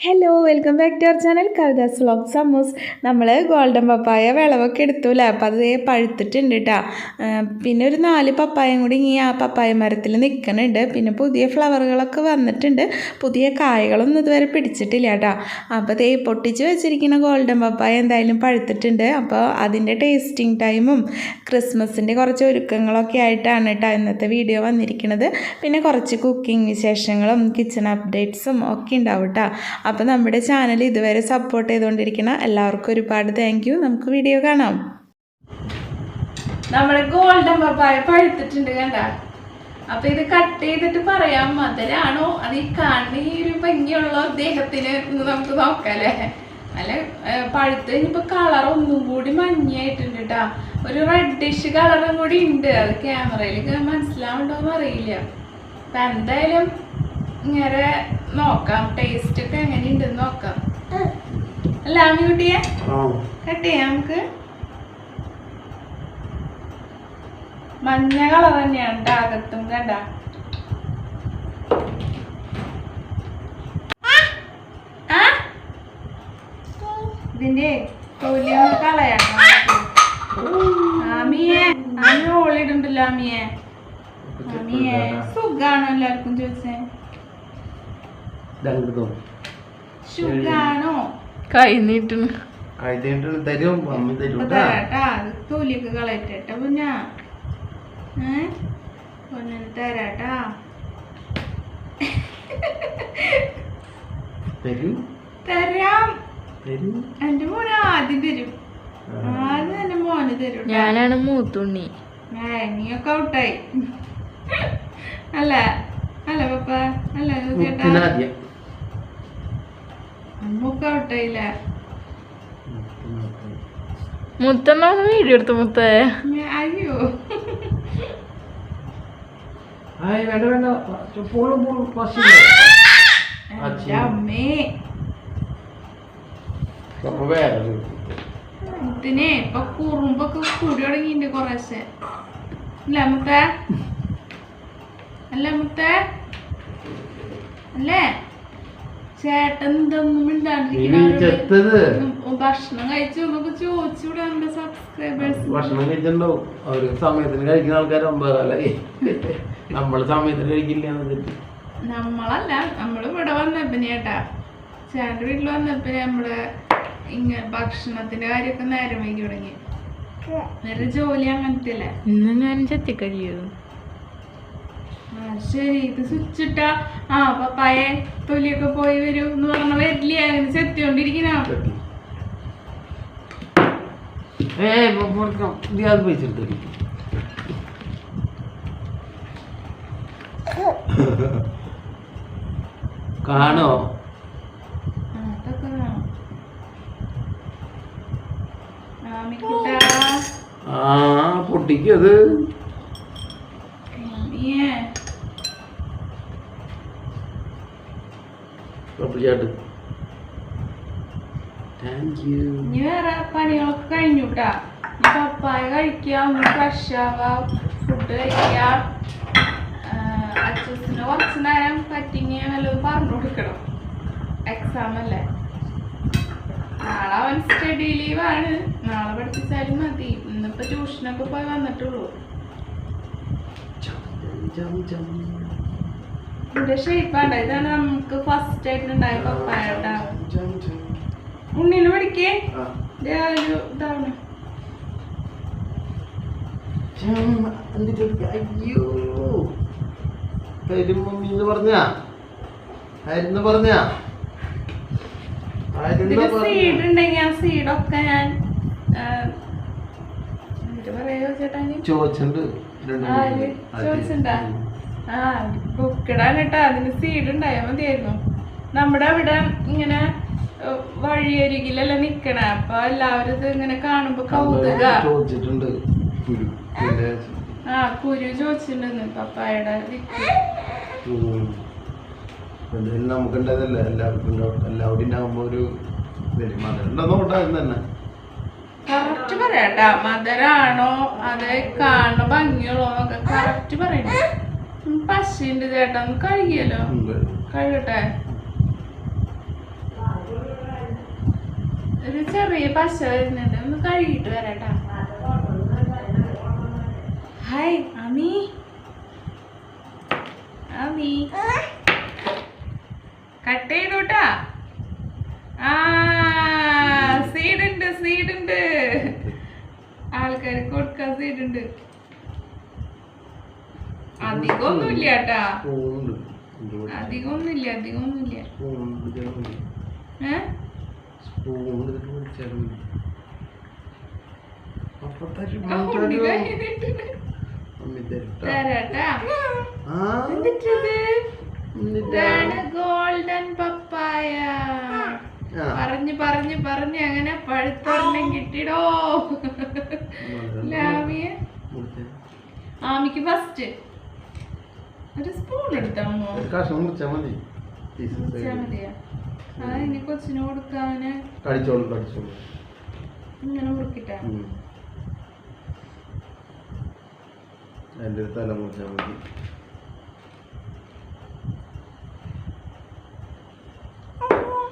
Hello welcome back to our channel Kavitha's vlog സമൂസ് നമ്മൾ golden പപ്പായ വിളവൊക്കെ എടുത്തൂല അപ്പോൾ അത് പഴുത്തിട്ടുണ്ട് കേട്ടോ പിന്നെ ഒരു നാല് പപ്പായം കൂടി ഇങ്ങനെ ആ പപ്പായ മരത്തിൽ നിൽക്കുന്നുണ്ട് പിന്നെ പുതിയ ഫ്ലവറുകളൊക്കെ വന്നിട്ടുണ്ട്. പുതിയ കായകളൊന്നും ഇതുവരെ പിടിച്ചിട്ടില്ല കേട്ടോ അപ്പോൾ തേ പൊട്ടിച്ച് വെച്ചിരിക്കുന്ന ഗോൾഡൻ പപ്പായ എന്തായാലും പഴുത്തിട്ടുണ്ട്. അപ്പോൾ അതിന്റെ ടേസ്റ്റിംഗ് ടൈമും ക്രിസ്മസിന്റെ കുറച്ച് ഒരുക്കങ്ങളൊക്കെ ആയിട്ടാണ് കേട്ടോ ഇന്നത്തെ വീഡിയോ വന്നിരിക്കുന്നത് പിന്നെ കുറച്ച് കുക്കിംഗ് വിശേഷങ്ങളും കിച്ചൺ അപ്ഡേറ്റ്സും ഒക്കെ ഉണ്ടാവും കേട്ടോ അപ്പോൾ നമ്മുടെ ചാനൽ ഇതുവരെ സപ്പോർട്ട് ചെയ്തുകൊണ്ടിരിക്കുന്ന എല്ലാവർക്കും ഒരുപാട് താങ്ക് നമുക്ക് വീഡിയോ കാണാം. നമ്മുടെ ഗോൾഡൻ പപ്പായ പഴുത്തിട്ടുണ്ട് കണ്ട. അപ്പൊ ഇത് കട്ട് ചെയ്തിട്ട് പറയാം മധുരാണോ? അത് ഈ ഈ ഒരു ഭംഗിയുള്ള അദ്ദേഹത്തിന് നമുക്ക് നോക്കാല്ലേ അല്ല? പഴുത്ത് കഴിഞ്ഞപ്പോ കളർ ഒന്നും കൂടി മഞ്ഞയായിട്ടുണ്ട് കേട്ടാ ഒരു റെഡിഷ് കളറും കൂടി ഉണ്ട് അത് ക്യാമറയിൽ മനസ്സിലാവണ്ടോന്ന് അറിയില്ല. അപ്പൊ എന്തായാലും ഇങ്ങനെ നോക്കാം. ടേസ്റ്റ് ഒക്കെ എങ്ങനെയുണ്ടെന്ന് നോക്കാം. അല്ല ആമി കുട്ടിയെ കട്ട് ചെയ്യാം നമുക്ക്. മഞ്ഞ കളർ തന്നെയാണ് അകത്തും കണ്ട? ഇതിന്റെ തൊലി ഒന്ന് കളയണം ആമിയെ ആമി ഓളിടുണ്ടല്ലോ ആമിയെ. ആമിയെ സുഖാണോ എല്ലാവർക്കും ചോദിച്ചേ? സുഖാണോ കൈ നീട്ടണ് കഴിഞ്ഞിട്ട് തരും അമ്മ തരും കേട്ടാ തരാട്ടാ അത് തൊലിയൊക്കെ കളയട്ടെ പൊന്നാ. ഏ? പൊന്നിന് തരാട്ടാ തരൂ തരാം. തരൂ. എന്റെ മോന് ആദ്യം തരും. ആദ്യം എന്റെ മോന് തരും ട്ടാ. ഞാനാണ് മൂത്തുണ്ണി. നീയൊക്കെ ഔട്ടായി. അല്ല അല്ല പപ്പ അല്ല ചേട്ടാ. മുത്തമ്മ വീഡിയോ എടുത്തു മുത്തേ. അയ്യോ. ആയ് വേണ്ട വേണ്ട. പോളും പോളും എന്റെ അമ്മേ. ഇതിനെ ഇപ്പൊ കുറുമ്പൊക്കെ കൂടി തുടങ്ങിയിട്ടുണ്ട് കൊറേശ്ശെ. അല്ല മുത്ത അല്ല മുത്ത അല്ലേ? ചേട്ടൻ ഇതൊന്നും ഭക്ഷണം കഴിച്ചു? നമുക്ക് ചോദിച്ചൂടെ നമ്മുടെ സബ്സ്ക്രൈബേഴ്സ് ഭക്ഷണം കഴിച്ചിട്ടുണ്ടാവും. അവർ സമയത്തിന് കഴിക്കുന്ന ആൾക്കാർ ഒമ്പതാലായി നമ്മൾ സമയത്തിന് കഴിക്കില്ല നമ്മളല്ല നമ്മൾ ഇവിടെ വന്നപ്പിനേട്ടാ ചേട്ടന്റെ വീട്ടിൽ വന്നപ്പിനെ നമ്മൾ ഇങ്ങനെ ഭക്ഷണത്തിന്റെ കാര്യമൊക്കെ നേരം വൈകി തുടങ്ങി. ജോലി അങ്ങനത്തെ അല്ലേ? ഇന്ന് ഞാൻ ചെത്തിക്കഴിയോ ശരി ഇത് സ്വിച്ച് ഇട്ടാ ആ പപ്പായ തൊലിയൊക്കെ പോയി വരും എന്ന് പറഞ്ഞ വരില്ല അങ്ങനെ ചെത്തിക്കൊണ്ടിരിക്കുന്ന കാണോ. ആ പൊട്ടിക്കത് ആമിയേ പൊട്ടിച്ചാട്ട് താങ്ക് യു ഇനി വേറെ പണികളൊക്കെ ഈ പപ്പായ കഴിക്കുക ഒന്ന് ഫ്രഷ് ആവുക ഫുഡ് കഴിക്കുക അച്ഛന് കുറച്ച് നേരം പറ്റിങ്ങി വല്ലതും പറഞ്ഞു കൊടുക്കണം. എക്സാം അല്ലേ? നാളെ അവൻ സ്റ്റഡി ലീവാണ് നാളെ പഠിപ്പിച്ചാലും മതി. ഇന്നിപ്പോ ട്യൂഷനൊക്കെ പോയി വന്നിട്ടുള്ളൂ. ഇതിന്റെ ഷേപ്പാണ്ട ഇതാണ് നമുക്ക് ഫസ്റ്റ് ആയിട്ട് ഉണ്ടായ പപ്പായ കേട്ടാ. ഉണ്ണിനെ പഠിക്കേ? ദേ അയ്യോ എന്ന് പറഞ്ഞാ ആയിരുന്നു പറഞ്ഞാ സീഡ് ഉണ്ടെങ്കിൽ ആ സീഡൊക്കെ ഞാൻ ആ? ചോദിച്ചിട്ടുണ്ട്. ചോദിച്ചിട്ടുണ്ടാ? ബുക്കിടാൻ കേട്ടാ. അതിന് സീഡ് ഉണ്ടായാൽ മതിയായിരുന്നു. നമ്മുടെ അവിടെ ഇങ്ങനെ വഴിയരികിലല്ല നിക്കണ. അപ്പൊ എല്ലാവരും ഇത് ഇങ്ങനെ കാണുമ്പോ കൗതുക. ചോദിച്ചിട്ടുണ്ട്. പിന്നെ ആ കുരു ചോദിച്ചിട്ടുണ്ടെന്ന് പപ്പായുടെ. എന്തായാലും എല്ലാവർക്കും എല്ലാവരും ഉണ്ടാകുമ്പോ ഒരു വരും മധുരം തന്നെ. കറക്റ്റ് പറയാട്ടാ മധുരാണോ? അത് കാണുന്ന ഭംഗിയുള്ളോ എന്നൊക്കെ കറക്റ്റ് പറയണേ പശുണ്ട് ചേട്ടാ കഴുകിയല്ലോ. കഴുകട്ടെ. ഒരു ചെറിയ പശ വരുന്നുണ്ട്. ഒന്ന് കഴുകിയിട്ട് വരാട്ടാ. ഹായ് ആമി അമി കട്ട് ചെയ്തോട്ടാ. ആ സീഡ് ഉണ്ട് ആൾക്കാർ കൊടുക്കാൻ സീഡുണ്ട് അധികമൊന്നുമില്ല കേട്ടാ? അധികമൊന്നുമില്ല അധികമൊന്നുമില്ല. ഏ. അപ്പൊ ഇതാണ് ഗോൾഡൻ പപ്പായ പറഞ്ഞു പറഞ്ഞു പറഞ്ഞു അങ്ങനെ പഴുത്തൊരെണ്ണം കിട്ടിടോ. ലാമിയ. ആമിക്ക് ഫസ്റ്റ് ഒരു സ്പൂൺ എടുത്താമോ ഒരു കഷ്ണം മതി. പീസ് മുറിച്ചാ മതിയാ ആ ഇനി കൊച്ചിന് കൊടുക്കാന്. ഇങ്ങനെ മുറുക്കിട്ടാ എന്റെ ഒരു തല മുറിച്ചാൽ മതി.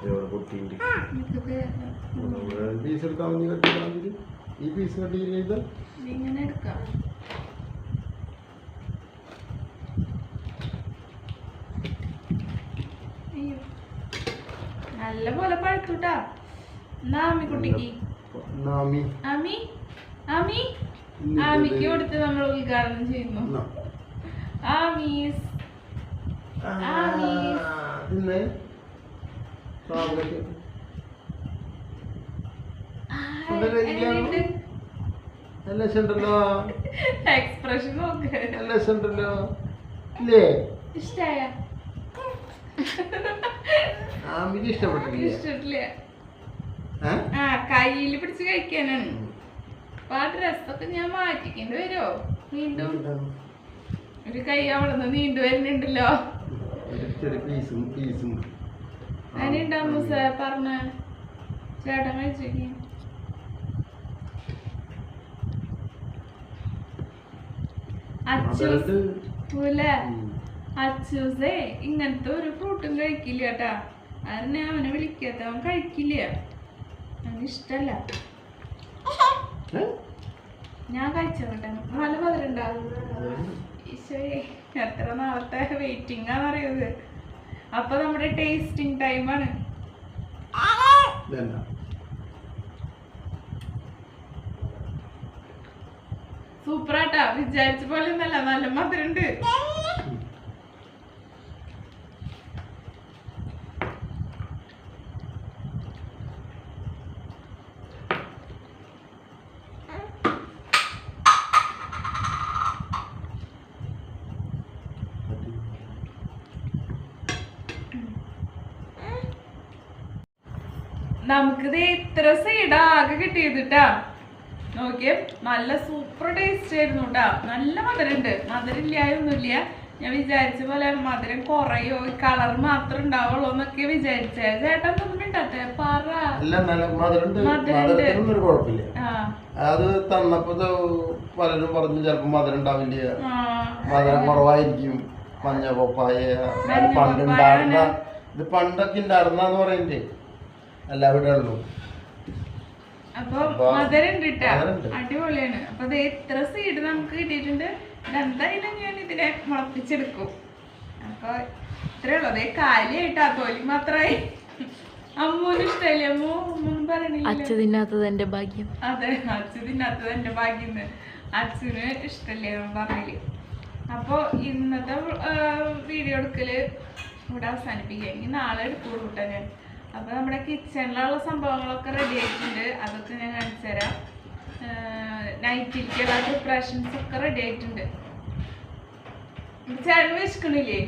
എവിടെ പൊട്ടിയിട്ടുണ്ട്. പീസ് എടുക്കാൻ മതി കട്ടിയാണെങ്കിൽ ഈ പീസ് കട്ടി ചെയ്താൽ ഇങ്ങനെ എടുക്കാം. നല്ല പോലെ പഴുത്തുട്ടാ. നാമി കുട്ടിക്ക്? നാമി ആമി ആമി ആമിക്ക് കൊടുത്ത് നമ്മൾ ഉദ്ഘാടനം ചെയ്യുന്നു. ആമീസ് എക്സ്പ്രഷൻ ഇല്ലേ? ഇഷ്ടായ? ആമിക്ക് ഇഷ്ടപ്പെട്ടില്ല. കയ്യിൽ പിടിച്ച് കഴിക്കാനാണ്. അപ്പൊ ആ ഡ്രസ്സൊക്കെ ഞാൻ മാറ്റിക്കേണ്ടി വരുമോ വീണ്ടും? ഒരു കൈ അവിടെ നിന്ന് നീണ്ടു വരുന്നുണ്ടല്ലോ. അതിനുണ്ടാവും സാർ പറഞ്ഞ? ചേട്ടൻ പോലെ അച്ചൂസേ ഇങ്ങനത്തെ ഒരു ഫ്രൂട്ടും കഴിക്കില്ല കേട്ടാ. അതിനെ അവനെ വിളിക്കാത്ത അവൻ കഴിക്കില്ല. അവന് ഇഷ്ടല്ല ഞാൻ കഴിച്ചോട്ടെ. നല്ല മധുരം ഉണ്ടാവും എത്ര നാളത്തെ വെയിറ്റിംഗ് ആണെന്നറിയത് അപ്പൊ നമ്മുടെ ടേസ്റ്റിംഗ് ടൈമാണ് സൂപ്പറാട്ടാ. വിചാരിച്ച പോലെ ഒന്നല്ല നല്ല മധുരണ്ട്. നമുക്കിത് ഇത്ര സൈഡ് ആകെ കിട്ടിയതിട്ടാ. നോക്കിയേ നല്ല സൂപ്പർ ടേസ്റ്റ് ആയിരുന്നു കേട്ടാ നല്ല മധുരമുണ്ട് മധുരം ഇല്ലായൊന്നുമില്ല ഞാൻ വിചാരിച്ച പോലെ മധുരം കുറയോ? കളർ മാത്രം ഉണ്ടാവുള്ളൂ എന്നൊക്കെ വിചാരിച്ചേ. ചേട്ടൻ ഒന്നും മിണ്ടാത്തെ പറ. അത് തന്നപ്പോ പലരും പറഞ്ഞു ചിലപ്പോ മധുരം ഉണ്ടാവില്ല. മധുരം കുറവായിരിക്കും. മഞ്ഞ പപ്പായ പണ്ട് ഉണ്ടായിരുന്ന ഇത് പണ്ടൊക്കെ ഉണ്ടായിരുന്നെന്ന് പറയുന്നത്. എല്ലാവിടെ ഉള്ളൂ. അപ്പൊ മധുരം. അടിപൊളിയാണ്. എത്ര സീഡ് നമുക്ക് കിട്ടിയിട്ടുണ്ട്. എന്തായാലും ഞാൻ ഇതിനെ മുളപ്പിച്ചെടുക്കും. അപ്പൊ ഇത്രേ ഉള്ളൂ. അതേ കാലിയായിട്ടാ തോലി മാത്രമായി അമ്മൂന് ഇഷ്ടമല്ലേ അമ്മു അമ്മൂന്ന് പറയണില്ല അച്ഛ തിന്നാത്തത് എന്റെ ഭാഗ്യം. അതെ അച്ഛ തിന്നാത്തത് എന്റെ ഭാഗ്യം അച്ഛന് ഇഷ്ടല്ലേ പറഞ്ഞില്ലേ. അപ്പോൾ ഇന്നത്തെ വീഡിയോ എടുക്കൽ ഇവിടെ അവസാനിപ്പിക്കുക ഇനി നാളെ എടുക്കുള്ളൂ കേട്ടോ ഞാൻ. അപ്പോൾ നമ്മുടെ കിച്ചണിലുള്ള സംഭവങ്ങളൊക്കെ റെഡി ആയിട്ടുണ്ട്. അതൊക്കെ ഞാൻ കാണിച്ചു തരാം. നൈറ്റിലേക്കുള്ള പ്രിപ്പറേഷൻസ് ഒക്കെ റെഡി ആയിട്ടുണ്ട്. ചേട്ടൻ വിശക്കണില്ലേ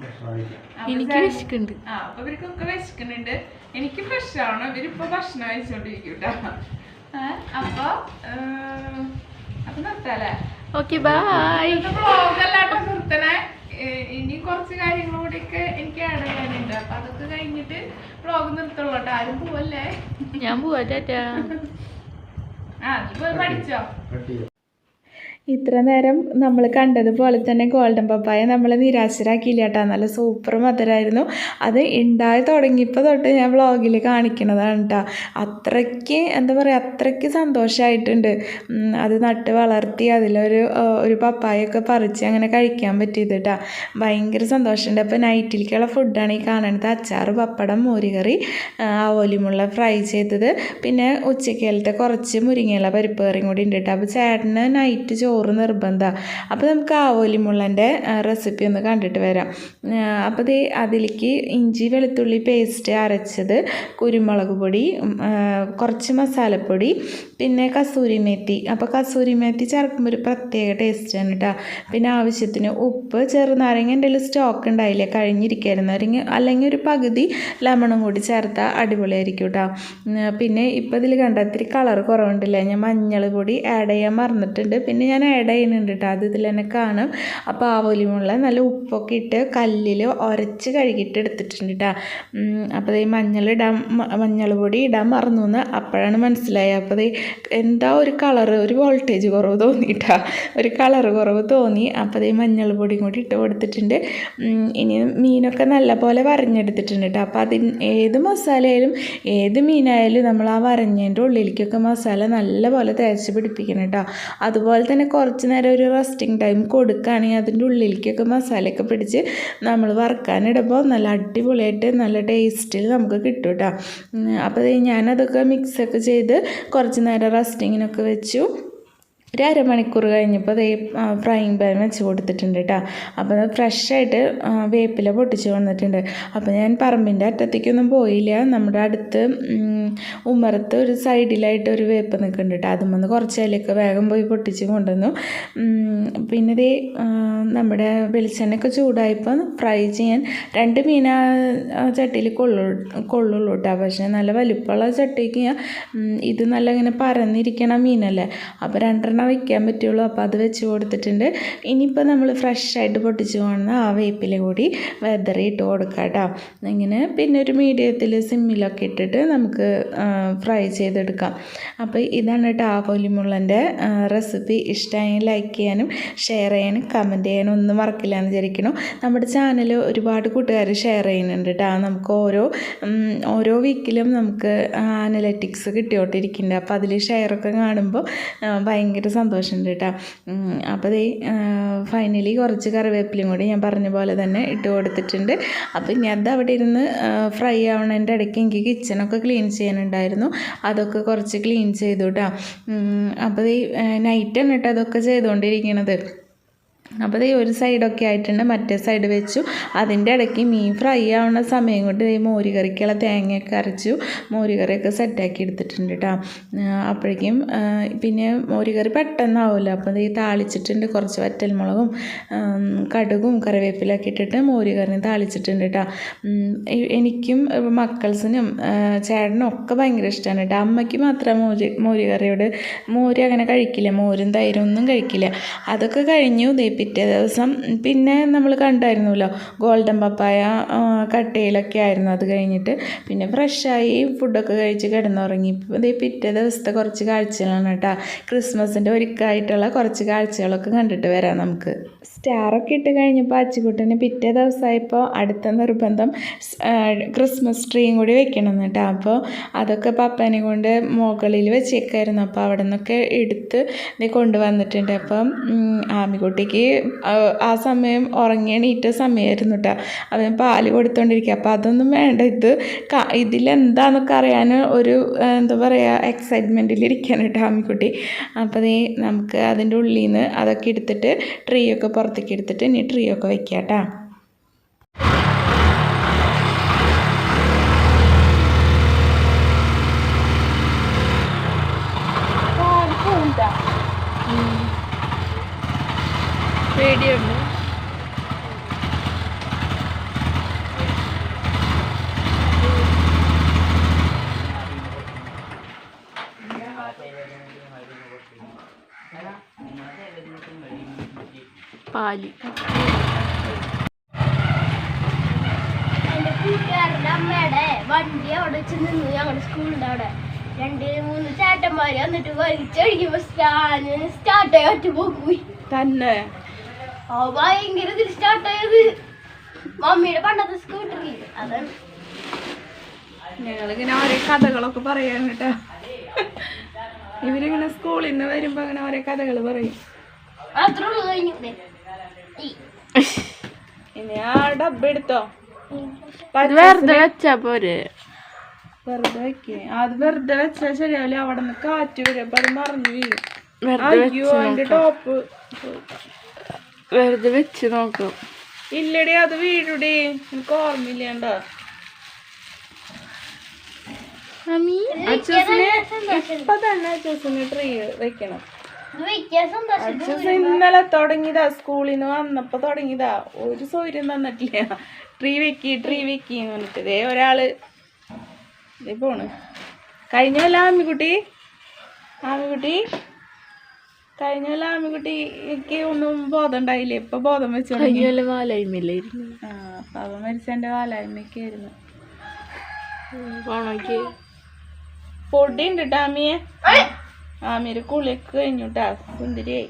അപ്പൊ എനിക്ക് ചേട്ടൻ- ആ അപ്പൊ ഇവർക്കൊക്കെ വിശക്കുന്നുണ്ട്. എനിക്ക് ഫ്രഷ് ആവണം ഇവരിപ്പോ ഭക്ഷണം കഴിച്ചോണ്ടിരിക്കും കേട്ടോ അപ്പൊ അപ്പൊ നിർത്താലേ ഓക്കെ ബൈ വ്ളോഗ് അല്ലാട്ടോ നിർത്തണേ. ഇനി കുറച്ച് കാര്യങ്ങളും കൂടിയൊക്കെ എനിക്ക് ആഡ് ചെയ്യാനുണ്ട്. അപ്പൊ അതൊക്കെ കഴിഞ്ഞിട്ട് വ്ളോഗ് നിർത്തുള്ളൂ ആരും പോവല്ലേ? ഞാൻ പോവാ ടാറ്റാ. ആ നീ പോയി പഠിച്ചോ? കട്ട് ചെയ്യാം ഇത്ര നേരം നമ്മൾ കണ്ടതുപോലെ തന്നെ ഗോൾഡൻ പപ്പായ നമ്മൾ നിരാശരാക്കിയില്ല കേട്ടോ. നല്ല സൂപ്പർ മധുരമായിരുന്നു അത് ഉണ്ടായി തുടങ്ങിയപ്പോൾ തൊട്ട് ഞാൻ വ്ളോഗിൽ കാണിക്കുന്നതാണ് കേട്ടോ. അത്രയ്ക്ക് എന്താ പറയുക അത്രയ്ക്ക് സന്തോഷമായിട്ടുണ്ട് അത് നട്ട് വളർത്തി അതിലൊരു ഒരു പപ്പായൊക്കെ പറിച്ച് അങ്ങനെ കഴിക്കാൻ പറ്റിയത് കേട്ടോ. ഭയങ്കര സന്തോഷമുണ്ട്. അപ്പോൾ നൈറ്റിലേക്കുള്ള ഫുഡാണ് ഈ കാണുന്നത്. അച്ചാറ് പപ്പടം മോരുകറി ആ, ആവോലിമുള്ള ഫ്രൈ ചെയ്തത്. പിന്നെ ഉച്ചക്കാലത്തെ കുറച്ച് മുരിങ്ങയില പരിപ്പ് കറിയും കൂടി ഉണ്ട് കേട്ടോ. അപ്പോൾ ചേട്ടന് നൈറ്റ് ചോറ് നിർബന്ധമാണ് അപ്പോൾ നമുക്ക് ആവോലിമുള്ളന്റെ റെസിപ്പി ഒന്ന് കണ്ടിട്ട് വരാം. അപ്പോൾ ഇത് അതിലേക്ക് ഇഞ്ചി വെളുത്തുള്ളി പേസ്റ്റ് അരച്ചത് കുരുമുളക് പൊടി കുറച്ച് മസാലപ്പൊടി പിന്നെ കസൂരി മേത്തി. അപ്പോൾ കസൂരി മേത്തി ചേർക്കുമ്പോൾ ഒരു പ്രത്യേക ടേസ്റ്റാണ് കേട്ടോ പിന്നെ ആവശ്യത്തിന് ഉപ്പ് ചെറുനാരങ്ങ എന്റെ സ്റ്റോക്ക് ഉണ്ടായില്ല കഴിഞ്ഞിരിക്കായിരുന്നു. അല്ലെങ്കിൽ അല്ലെങ്കിൽ ഒരു പകുതി ലെമണും കൂടി ചേർത്താൽ അടിപൊളിയായിരിക്കും കേട്ടോ പിന്നെ ഇപ്പോൾ ഇതിൽ കണ്ട ഇത്തിരി കളർ കുറവുണ്ടല്ലേ? ഞാൻ മഞ്ഞൾ പൊടി ആഡ് ചെയ്യാൻ മറന്നിട്ടുണ്ട്. പിന്നെ ഞാൻ ആഡ് ചെയ്യുന്നുണ്ട് കേട്ടോ അത് ഇതിൽ തന്നെ കാണും. അപ്പോൾ ആവോലിമുള്ള നല്ല ഉപ്പൊക്കെ ഇട്ട് കല്ലിൽ ഉരച്ച് കഴുകിയിട്ട് എടുത്തിട്ടുണ്ട് കേട്ടോ അപ്പോൾ ഈ മഞ്ഞൾ ഇടാൻ മഞ്ഞൾ പൊടി ഇടാൻ മറന്നു എന്ന് അപ്പോഴാണ് മനസ്സിലായത്. അപ്പോൾ എന്താ ഒരു കളറ് ഒരു വോൾട്ടേജ് കുറവ് തോന്നിയിട്ടാ ഒരു കളർ കുറവ് തോന്നി. അപ്പോൾ ഈ മഞ്ഞൾ പൊടിയും കൂടി ഇട്ട് കൊടുത്തിട്ടുണ്ട്. ഇനി മീനൊക്കെ നല്ല പോലെ വരഞ്ഞെടുത്തിട്ടുണ്ട് കേട്ടോ അപ്പോൾ അതിന് ഏത് മസാലയായാലും ഏത് മീനായാലും നമ്മൾ ആ വരഞ്ഞതിന്റെ ഉള്ളിലേക്കൊക്കെ മസാല നല്ല പോലെ തേച്ച് പിടിപ്പിക്കണം കേട്ടോ അതുപോലെ തന്നെ കുറച്ച് നേരം ഒരു റെസ്റ്റിംഗ് ടൈം കൊടുക്കുകയാണെങ്കിൽ അതിന്റെ ഉള്ളിലേക്കൊക്കെ മസാലയൊക്കെ പിടിച്ച് നമ്മൾ വറുക്കാനിടുമ്പോൾ നല്ല അടിപൊളിയായിട്ട് നല്ല ടേസ്റ്റിൽ നമുക്ക് കിട്ടും കേട്ടോ അപ്പോൾ ഞാനതൊക്കെ മിക്സൊക്കെ ചെയ്ത് കുറച്ച് നേരം റെസ്റ്റിങ്ങിനൊക്കെ വെച്ചു. ഒരു അരമണിക്കൂർ കഴിഞ്ഞപ്പോൾ ദേ ഫ്രൈങ് പാൻ വെച്ച് കൊടുത്തിട്ടുണ്ട് കേട്ടോ അപ്പോൾ അത് ഫ്രഷായിട്ട് വേപ്പില പൊട്ടിച്ച് വന്നിട്ടുണ്ട്. അപ്പോൾ ഞാൻ പറമ്പിന്റെ അറ്റത്തേക്കൊന്നും പോയില്ല. നമ്മുടെ അടുത്ത് ഉമ്മറത്ത് ഒരു സൈഡിലായിട്ട് ഒരു വേപ്പ് നിൽക്കുന്നുണ്ട് കേട്ടോ അതും വന്ന് കുറച്ച് അതിലൊക്കെ വേഗം പോയി പൊട്ടിച്ച് കൊണ്ടുവന്നു. പിന്നെ ഇതേ നമ്മുടെ വെളിച്ചെണ്ണയൊക്കെ ചൂടായപ്പോൾ ഫ്രൈ ചെയ്യാൻ രണ്ട് മീൻ ആ ചട്ടിയിൽ കൊള്ളു കൊള്ളുള്ളൂ കേട്ടോ പക്ഷേ നല്ല വലുപ്പമുള്ള ചട്ടിക്ക് ഇത് നല്ല ഇങ്ങനെ പരന്നിരിക്കണ മീനല്ലേ. അപ്പോൾ രണ്ടെണ്ണം വയ്ക്കാൻ പറ്റുള്ളൂ. അപ്പോൾ അത് വെച്ച് കൊടുത്തിട്ടുണ്ട്. ഇനിയിപ്പോൾ നമ്മൾ ഫ്രഷായിട്ട് പൊട്ടിച്ച് പോകുന്ന ആ വേപ്പില കൂടി വെതറി ഇട്ട് കൊടുക്കാം കേട്ടോ. ഇങ്ങനെ പിന്നെ ഒരു മീഡിയത്തിൽ സിമ്മിലൊക്കെ ഇട്ടിട്ട് നമുക്ക് ഫ്രൈ ചെയ്തെടുക്കാം. അപ്പോൾ ഇതാണ് കേട്ടോ ആ ആവോലിമുള്ളന്റെ റെസിപ്പി ഇഷ്ടമായി ലൈക്ക് ചെയ്യാനും ഷെയർ ചെയ്യാനും കമന്റ് ചെയ്യാനും ഒന്നും മറക്കില്ല എന്ന് വിചാരിക്കണം നമ്മുടെ ചാനൽ ഒരുപാട് കൂട്ടുകാർ ഷെയർ ചെയ്യുന്നുണ്ട് കേട്ടോ. നമുക്ക് ഓരോ ഓരോ വീക്കിലും നമുക്ക് അനലറ്റിക്സ് കിട്ടിയോട്ടിരിക്കുന്നുണ്ട് അപ്പോൾ അതിൽ ഷെയറൊക്കെ കാണുമ്പോൾ ആ, ഭയങ്കര സന്തോഷമുണ്ട് കേട്ടോ. അപ്പോൾ ദേ ഫൈനലി കുറച്ച് കറിവേപ്പിലയും കൂടി ഞാൻ പറഞ്ഞ പോലെ തന്നെ ഇട്ട് കൊടുത്തിട്ടുണ്ട്. അപ്പോൾ ഇനി അത് അവിടെ ഇരുന്ന് ഫ്രൈ ആവണതിന്റെ ഇടയ്ക്ക് എനിക്ക് കിച്ചണൊക്കെ ക്ലീൻ ചെയ്യാനുണ്ടായിരുന്നു. അതൊക്കെ കുറച്ച് ക്ലീൻ ചെയ്തു കേട്ടോ. അപ്പോൾ ഈ നൈറ്റാണ് കേട്ടോ അതൊക്കെ ചെയ്തുകൊണ്ടിരിക്കണത് അപ്പോൾ ഈ ഒരു സൈഡൊക്കെ ആയിട്ടുണ്ട്. മറ്റേ സൈഡ് വെച്ചു. അതിന്റെ ഇടയ്ക്ക് മീൻ ഫ്രൈ ആവുന്ന സമയം കൊണ്ട് ഈ മോരുകറിക്കുള്ള തേങ്ങയൊക്കെ അരച്ചു മോരുകറിയൊക്കെ സെറ്റാക്കി എടുത്തിട്ടുണ്ട് കേട്ടോ അപ്പോഴേക്കും പിന്നെ മോരുകറി പെട്ടെന്നാവുമല്ലോ അപ്പോൾ ഈ താളിച്ചിട്ടുണ്ട് കുറച്ച് വറ്റൽമുളകും കടുകും കറിവേപ്പിലൊക്കെ ഇട്ടിട്ട് മോരുകറി താളിച്ചിട്ടുണ്ട് കേട്ടോ എനിക്കും മക്കൾസിനും ചേട്ടനും ഒക്കെ ഭയങ്കര ഇഷ്ടമാണ് കേട്ടോ അമ്മയ്ക്ക് മാത്രം മോര് മോരുകറിയോട് മോര് അങ്ങനെ കഴിക്കില്ല. മോരും തൈരും ഒന്നും കഴിക്കില്ല. അതൊക്കെ കഴിഞ്ഞു ദേ പിറ്റേ ദിവസം. പിന്നെ നമ്മൾ കണ്ടായിരുന്നല്ലോ ഗോൾഡൻ പപ്പായ കട്ടയിലൊക്കെ ആയിരുന്നു അത് കഴിഞ്ഞിട്ട്. പിന്നെ ഫ്രഷായി ഫുഡൊക്കെ കഴിച്ച് കിടന്നുറങ്ങി. ഇതേ പിറ്റേ ദിവസത്തെ കുറച്ച് കാഴ്ചകളാണ് കേട്ടോ. ക്രിസ്മസിന്റെ ഒരുക്കായിട്ടുള്ള കുറച്ച് കാഴ്ചകളൊക്കെ കണ്ടിട്ട് വരാം നമുക്ക്. സ്റ്റാറൊക്കെ ഇട്ട് കഴിഞ്ഞപ്പോൾ അച്ചുകുട്ടന് പിറ്റേ ദിവസമായപ്പോൾ അടുത്ത നിർബന്ധം ക്രിസ്മസ് ട്രീയും കൂടി വെക്കണം കേട്ടോ. അപ്പോൾ അതൊക്കെ പപ്പനെ കൊണ്ട് മുകളിൽ വെച്ചേക്കായിരുന്നു. അപ്പോൾ അവിടെ നിന്നൊക്കെ എടുത്ത് ഇത് കൊണ്ടുവന്നിട്ടുണ്ട്. അപ്പം ആമിക്കുട്ടിക്ക് ആ സമയം ഉറങ്ങി എണീറ്റ സമയമായിരുന്നു കേട്ടോ. അവൻ പാൽ കൊടുത്തോണ്ടിരിക്കുക. അപ്പോൾ അതൊന്നും വേണ്ട. ഇത് ഇതിലെന്താണെന്നൊക്കെ അറിയാൻ ഒരു എന്താ പറയുക എക്സൈറ്റ്മെന്റിൽ ഇരിക്കാൻ കേട്ടോ ആമിക്കുട്ടി. അപ്പോൾ നമുക്ക് അതിന്റെ ഉള്ളിൽ നിന്ന് അതൊക്കെ എടുത്തിട്ട് ട്രീയൊക്കെ ഒക്കെ പുറത്തേക്ക് എടുത്തിട്ട് ഇനി ട്രീ ഒക്കെ വെക്കാം കേട്ടോ പാൽ. എന്റെ കൂട്ടുകാരുടെ അമ്മയുടെ വണ്ടി അവിടെ വെച്ച് നിന്ന് ഞങ്ങളുടെ സ്കൂളിന്റെ അവിടെ രണ്ട് മൂന്ന് ചേട്ടന്മാര് വന്നിട്ട് വലിച്ചടിക്കുമ്പോ സ്റ്റാർട്ടായി ഒറ്റ പോക്ക് പോയി. തന്നെ. ആ ഭയങ്കര ഇതിൽ സ്റ്റാർട്ടായത് മമ്മിയുടെ പണ്ടത്തെ സ്കൂട്ടറിൽ അതാണ്. ഞങ്ങളിങ്ങനെ ഓരോ കഥകളൊക്കെ പറയാൻ കേട്ടോ. ഇവരിങ്ങനെ സ്കൂളിൽ നിന്ന് വരുമ്പോ അങ്ങനെ ഓരോ കഥകൾ പറയും. അത്രേ ഉള്ളു കഴിഞ്ഞു. ഇനി ആ ഡബ് എടുത്തോ? വെറുതെ വെച്ചാ പോരെ. വെറുതെ വെക്കേ. അത് വെറുതെ വെച്ചാ ശരിയാവില്ല. അവിടെ നിന്ന് കാറ്റ് വരും. മറന്നു അത് മറിഞ്ഞു വീഴും. വെറുതെ അയ്യോ അതിന്റെ ടോപ്പ്. വെറുതെ വെച്ച് നോക്കാം. ഇല്ലടി അത് വീഴുടി. എനിക്ക് ഓർമ്മയില്ലാണ്ടോ അച്ഛനെ ഇപ്പൊ തന്നെ അച്ഛന് ട്രീ വെക്കണം. ഇന്നലെ തുടങ്ങിയതാ സ്കൂളിൽ നിന്ന് വന്നപ്പോ തുടങ്ങിയതാ. ഒരു സൗകര്യം തന്നിട്ടില്ല. ട്രീ വെക്കി ട്രീ വെക്കി എന്ന് പറഞ്ഞിട്ട്. ഇതേ ഒരാൾ ഇതേ പോണ്. കഴിഞ്ഞല്ല ആമിക്കുട്ടി? ആമിക്കുട്ടി? കഴിഞ്ഞല്ല ആമിക്കുട്ടിക്ക് ഒന്നും ബോധം ഉണ്ടായില്ല? ഇപ്പൊ ബോധം വെച്ചു വാലായ്മയിലായിരുന്നു ആ അവൻ മരിച്ചെന്റെ വാലായ്മയ്ക്കായിരുന്നു പോണോക്ക് പൊടി ഉണ്ട് കേട്ടോ ആമിയുടെ കുളിയൊക്കെ കഴിഞ്ഞുട്ടാ സുന്ദരിയായി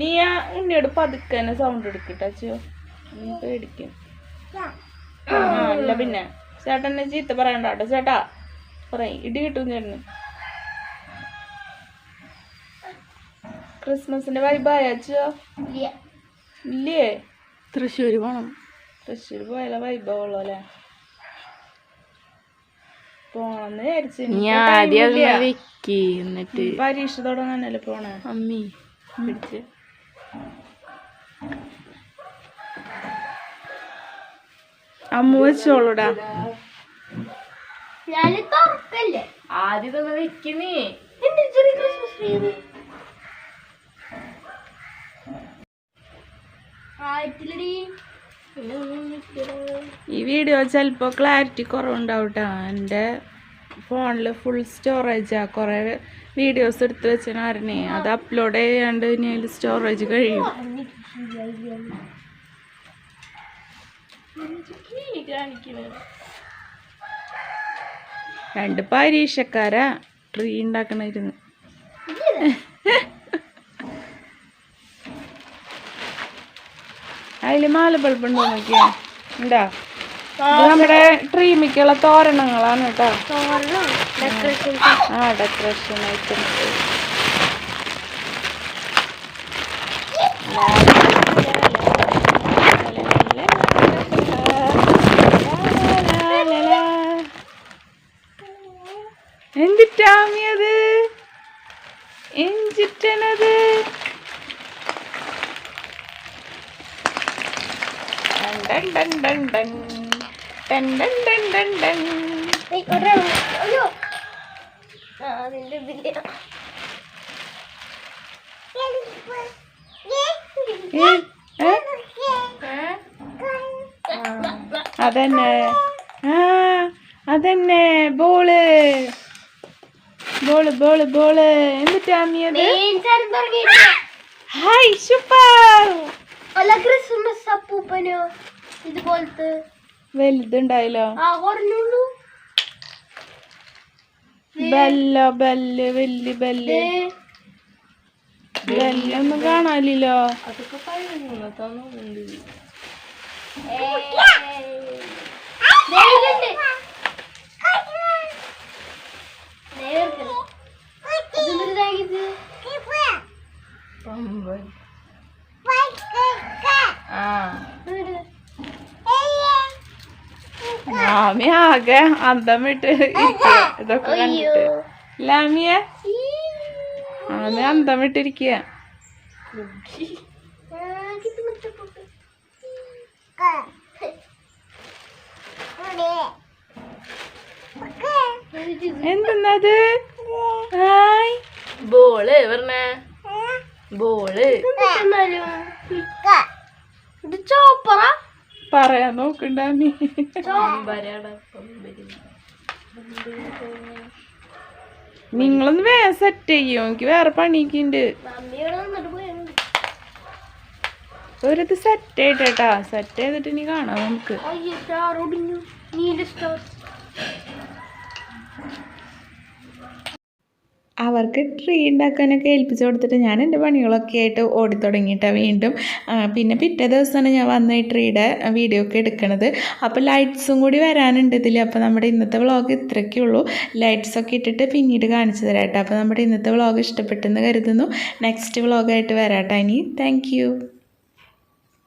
നീ ആ ഉണ്ണിയോട് പതുക്കന്നെ സൗണ്ട് എടുക്കട്ടോ നീ പേടിക്കും. ആ അല്ല പിന്നെ. ചേട്ടനെ ചീത്ത പറയണ്ട കേട്ടോ ചേട്ടാ. പറയും ഇടി കിട്ടും ചേട്ടന്. ക്രിസ്മസിന്റെ വൈബായ അച്ഛോ? ഇല്ല. തൃശ്ശൂര് പോണം. തൃശ്ശൂർ പോയാലോ വൈബാവുള്ളൂ അല്ലേ? പോണെന്ന് വിചാരിച്ചു. എന്നിട്ട് പരീക്ഷ തുടങ്ങാനല്ലേ പോണേ? അമ്മി പിടിച്ച്. അമ്മ വെച്ചോളൂടാ. ആദ്യം തന്നെ വെക്കുന്നേ ക്രിസ്മസ് ഈ വീഡിയോ ചിലപ്പോൾ ക്ലാരിറ്റി കുറവുണ്ടാവും കേട്ടോ എന്റെ ഫോണിൽ ഫുൾ സ്റ്റോറേജാ കുറേ വീഡിയോസ് എടുത്ത് വെച്ചാൽ അത് അപ്ലോഡ് ചെയ്യാണ്ട് ഇനി അതിൽ സ്റ്റോറേജ് കഴിയും. രണ്ട് പരീക്ഷക്കാരാ ട്രീ ഉണ്ടാക്കണിരുന്നു അതിൽ മാല ബൾബ് ഉണ്ടോ നോക്കിയാ. ഉണ്ടാ? നമ്മുടെ ട്രീമിക്കുള്ള തോരണങ്ങളാണ് കേട്ടോ. ആ ഡെക്കറേഷൻ ഐറ്റംസ് അതന്നെ ആ അതന്നെ ബോൾ ബോൾ ബോൾ ബോൾ എന്നിട്ടാമിയത് ഹായ് സൂപ്പർ അല്ല ക്രിസ്മസ് അപ്പൂപ്പനോ ഇതുപോലത്തെ വലുതുണ്ടായല്ലോ? വല്യ ബെല്ല് വലിയ ബെല്ല്. ബെല്ലൊന്നും കാണാനില്ലല്ലോ. പമ്പൻ ആ ആമി ആകെ അന്തം വിട്ട് ഇതൊക്കെ കണ്ടിട്ട്. ലാമിയ ആമി അന്തം വിട്ടിരിക്കുക എന്തെന്നത്? ഹായ്. ബോൾ പറഞ്ഞ. ബോൾ. ചോപ്പറ? പറയാൻ നോക്കണ്ട നീ. നിങ്ങളൊന്ന് വേ സെറ്റ് ചെയ്യോ? എനിക്ക് വേറെ പണിക്കുണ്ട് ഒരിത് സെറ്റ് ആയിട്ടാ സെറ്റ് ചെയ്തിട്ട് ഇനി കാണാം നമുക്ക്. അവർക്ക് ട്രീ ഉണ്ടാക്കാനൊക്കെ ഏൽപ്പിച്ച് കൊടുത്തിട്ട് ഞാൻ എന്റെ പണികളൊക്കെ ആയിട്ട് ഓടിത്തുടങ്ങിയിട്ടാണ് വീണ്ടും പിന്നെ പിറ്റേ ദിവസമാണ് ഞാൻ വന്ന ഈ ട്രീയുടെ വീഡിയോ ഒക്കെ എടുക്കണത്. അപ്പോൾ ലൈറ്റ്സും കൂടി വരാനുണ്ട് ഇതിൽ അപ്പോൾ നമ്മുടെ ഇന്നത്തെ വ്ളോഗ് ഇത്രയ്ക്കേ ഉള്ളൂ. ലൈറ്റ്സൊക്കെ ഇട്ടിട്ട് പിന്നീട് കാണിച്ചു തരാം അപ്പോൾ നമ്മുടെ ഇന്നത്തെ വ്ളോഗ് ഇഷ്ടപ്പെട്ടെന്ന് കരുതുന്നു. നെക്സ്റ്റ് വ്ളോഗായിട്ട് വരാം കേട്ടോ ഇനി താങ്ക്